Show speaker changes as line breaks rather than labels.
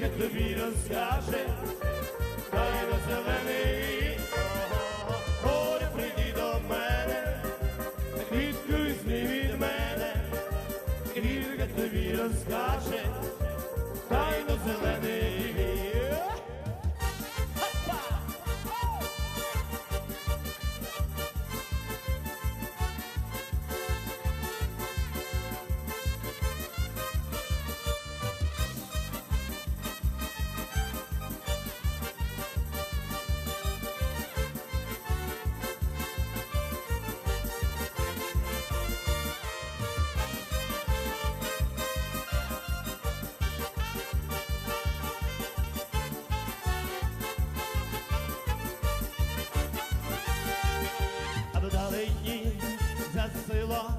тобі розкаже, дай на зелений, горе прийди до мене, квітку візьми від мене, квітка тобі розкаже, А вдалині за село